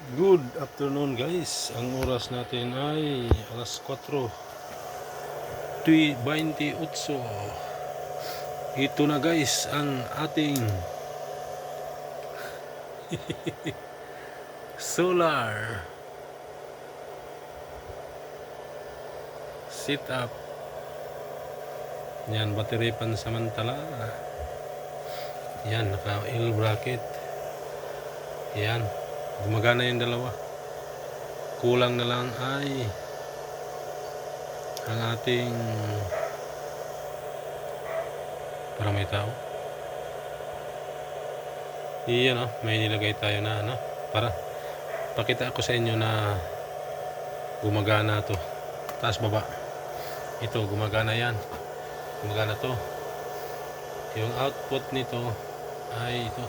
Good afternoon guys. Ang oras natin ay alas 4. 28. Ito na guys ang ating solar sit up. Yan, battery pansamantala. Yan, naka L bracket. Yan, gumagana yung dalawa. Kulang na lang ay ang ating para may tao. Iyan oh, may nilagay tayo na ano, para pakita ko sa inyo na gumagana to. Taas baba. Ito, gumagana yan. Gumagana to. Yung output nito ay ito.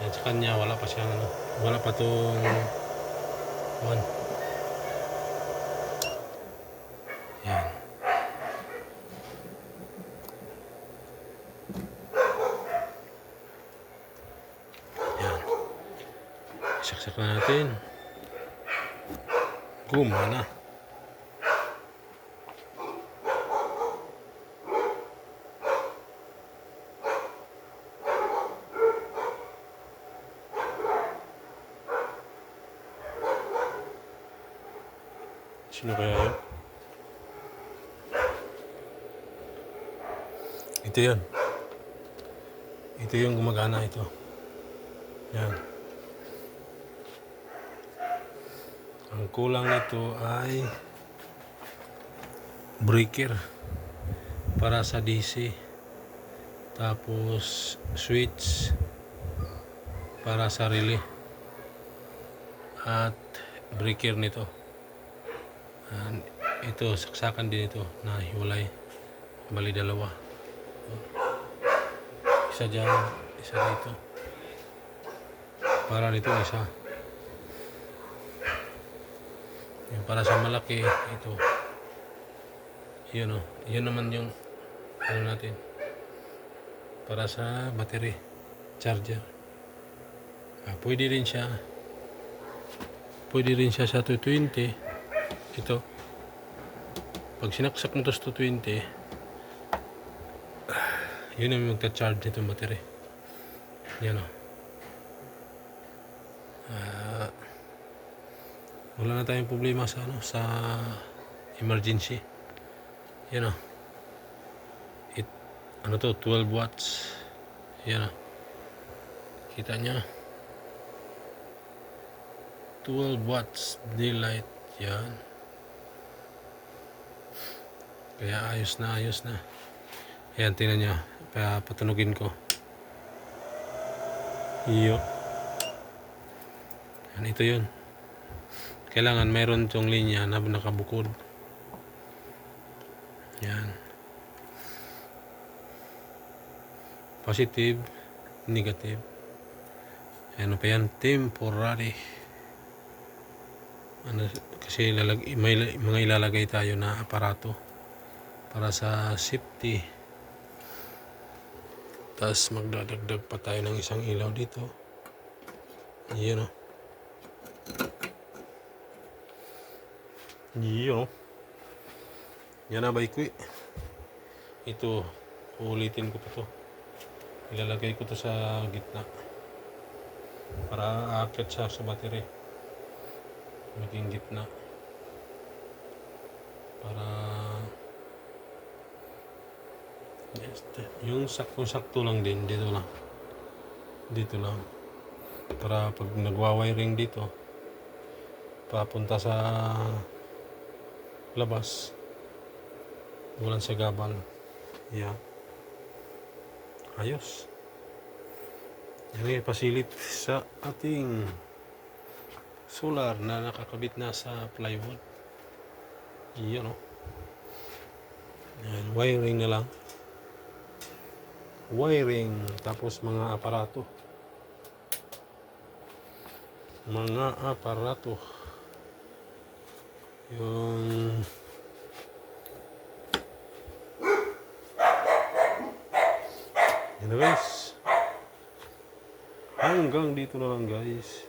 Yan sa kanya, wala pa siyang ano, wala pa tong one. Yan. Yan. Saksak na natin. Gumana. Sino kaya yun? Ito yun. Ito yung gumagana ito. Yan. Ang kulang nito ay breaker para sa DC. Tapos switch para sa relay. At breaker nito. And ito, saksakan din ito na hiwalay. Bali dalawa. Isa dyan, isa dito. Para dito, isa. Yung para sa malaki, ito. Yun o. Yun naman yung ano natin. Para sa battery. Charger. Ah, pwede rin siya. Pwede rin siya sa 220 ito. Pag sinaksak mo to sa 220 yun ang magta-charge nito battery. Yan o. Ah, wala na tayong problema sa ano sa emergency. Yan o. It, ano to 12 watts. Yan o. Kita niya. 12 watts daylight. Yan kaya ayos na ayos na. Ayan, tingnan nyo. Pa patunugin ko. Iyo. Yan, ito yun. Kailangan mayroon tong linya na nakabukod. Yan. Positive, negative. Ano pa yan? Temporary. Ano, kasi lalag, may mga ilalagay tayo na aparato para sa safety. Tapos magdadagdag pa tayo ng isang ilaw dito. Yun o yun o yan na bay ito ulitin ko pa to. Ilalagay ko to sa gitna para aakyat siya sa battery. Maging gitna. Para yung sakto-sakto lang din dito lang. Dito lang. Para pag nagwa-wiring dito, papunta sa labas. Walang sagabal. Yeah. Ayos. Yan yung facility sa ating solar na nakakabit na sa plywood. Yan o. Yan, wiring na lang wiring tapos mga aparato. Mga aparato. Yung yun na guys. Hanggang dito na lang guys.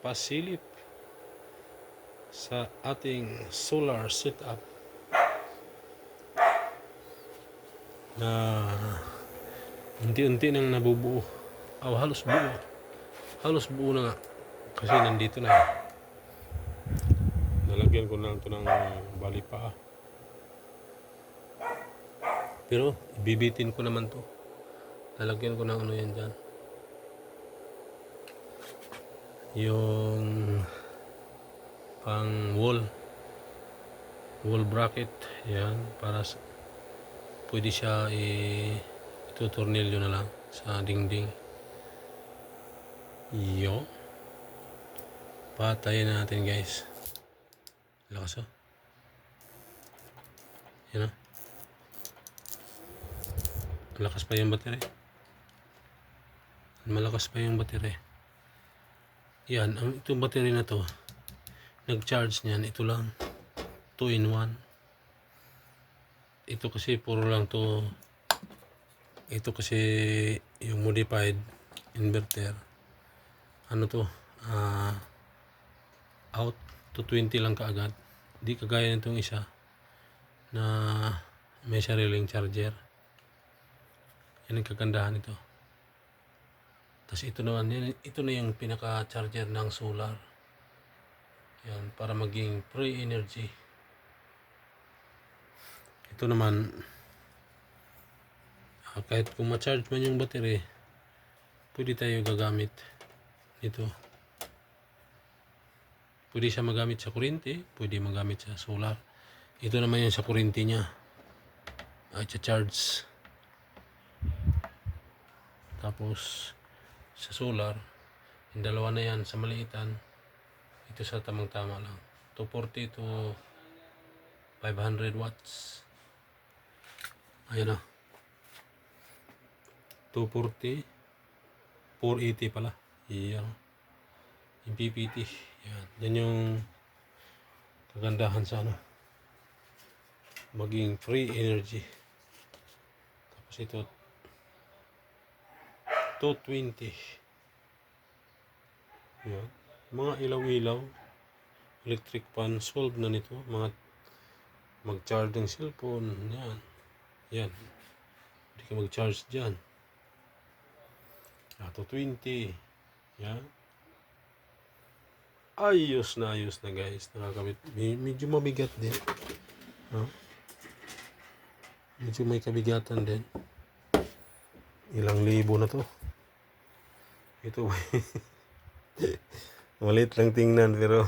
Pasilip sa ating solar setup na unti-unti nang nabubuo. Aw, halos buo. Halos buo na nga. Kasi nandito na. Nalagyan ko na ito ng bali paa. Pero, ibibitin ko naman to. Lalagyan ko ng ano yan dyan. Yung pang wall. Wall bracket. Yan. Para sa, pwede siya i itutornilyo na lang sa dingding. Yo. Patayin na natin guys. Lakas oh. Yan ah. Malakas pa yung battery. Malakas pa yung battery. Yan, ang itong battery na to, nag-charge niyan, ito lang. 2 in 1. Ito kasi puro lang to. Ito kasi yung modified inverter. Ano to? Ah out to 20 lang kaagad. Di kagaya nitong isa na may sariling charger. Yan ang kagandahan nito. Tapos ito naman ito na yung pinaka charger ng solar. Yan para maging free energy ito naman ah, kahit kung ma-charge man yung battery pwede tayo gagamit nito. Pwede siya magamit sa kuryente pwede magamit sa solar. Ito naman yung sa kuryente niya. Ay charge. Tapos sa solar yung dalawa na yan sa maliitan ito sa tamang tama lang 240 to 500 watts ayan na. 240 480 pala. Iyan yung PPT yan. Yan yung kagandahan sa ano. Maging free energy. Tapos ito 220 yan. Mga ilaw-ilaw electric fan solve na nito. Mga mag-charge ng cellphone. Yan yan. Hindi ka mag-charge dyan. Ah, 220 yan. Ayos na ayos na guys. Nakakabit Me- medyo mabigat din. Ha? medyo may kabigatan din. Ilang libo na to. Ito maliit lang tingnan pero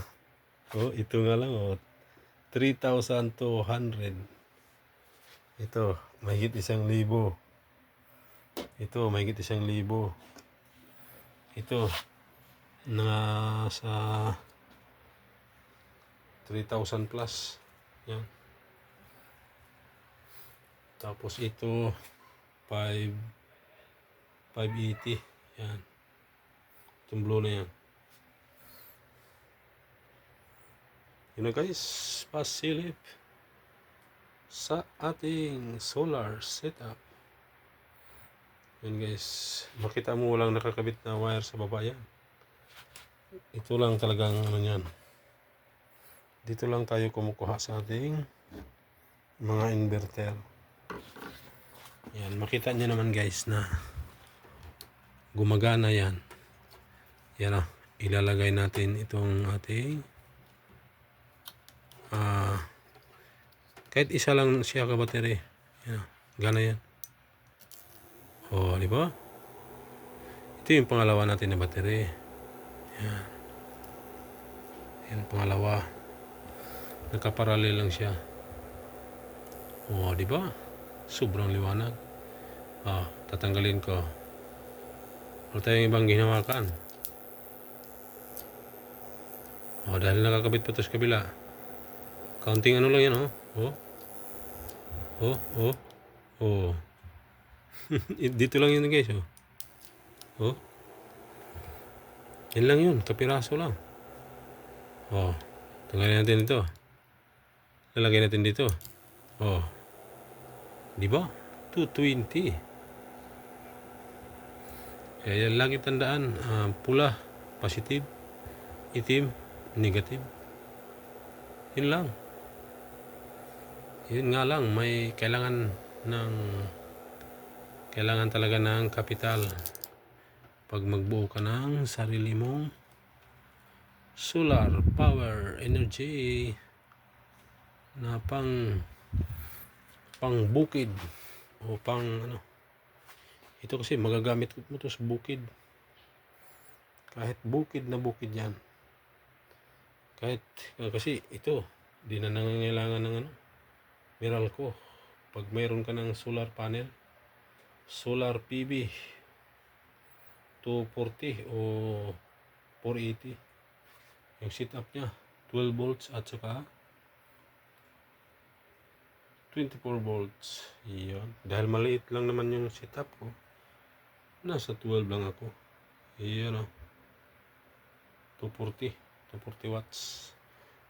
oh ito nga lang oh. 3,200 ito mahigit isang libo. Ito mahigit isang libo. Ito nasa 3,000 plus. Yan. Tapos ito 5 580 yan. Itong blue na yan. Yun na guys pasilip sa ating solar setup. Yun guys. Makita mo walang nakakabit na wire sa baba yan. Ito lang talagang ano yan dito lang tayo kumukuha sa ating mga inverter. Yan makita nyo naman guys na gumagana yan. Yan ah ilalagay natin itong ating ah kahit isa lang siya ka battery yan gana yan. Oh di ba? Ito yung pangalawa natin na battery. Yan. Yan pangalawa. Nakaparallel lang siya. Oh di ba? Sobrang liwanag. Ah tatanggalin ko. Wala tayong ibang ginawakan. Oh dahil nakakabit pa to sa kabila. Counting ano lang yan oh oh. Oh oh oh. Dito lang yun guys oh. Oh. Yan lang yun kapiraso lang. Oh tanggalin natin ito. Lalagay natin dito. Oh. Di ba? 220 kaya lagi tandaan ah, pula positive itim, negative. Yun lang. Yun nga lang, may kailangan ng kailangan talaga ng kapital. Pag magbuo ka ng sarili mong solar power energy na pang pang bukid o pang ano. Ito kasi magagamit mo to sa bukid. Kahit bukid na bukid yan. Kahit ah, kasi ito di na nangangailangan ng ano Meralco pag mayroon ka ng solar panel solar PV 240 o 480 yung setup niya 12 volts at saka 24 volts. Yun. Dahil maliit lang naman yung setup ko nasa 12 lang ako. Yun o 240 240 watts.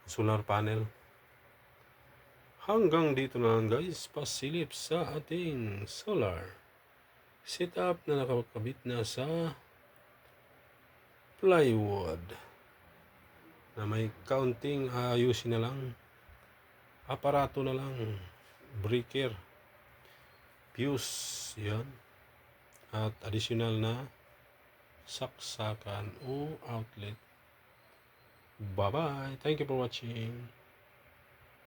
Solar panel hanggang dito na lang guys. Pasilip sa ating solar. Setup na nakakabit na sa plywood. Na may counting ayusin na lang. Aparato na lang. Breaker. Fuse. Yan. At additional na saksakan o outlet. Bye bye thank you for watching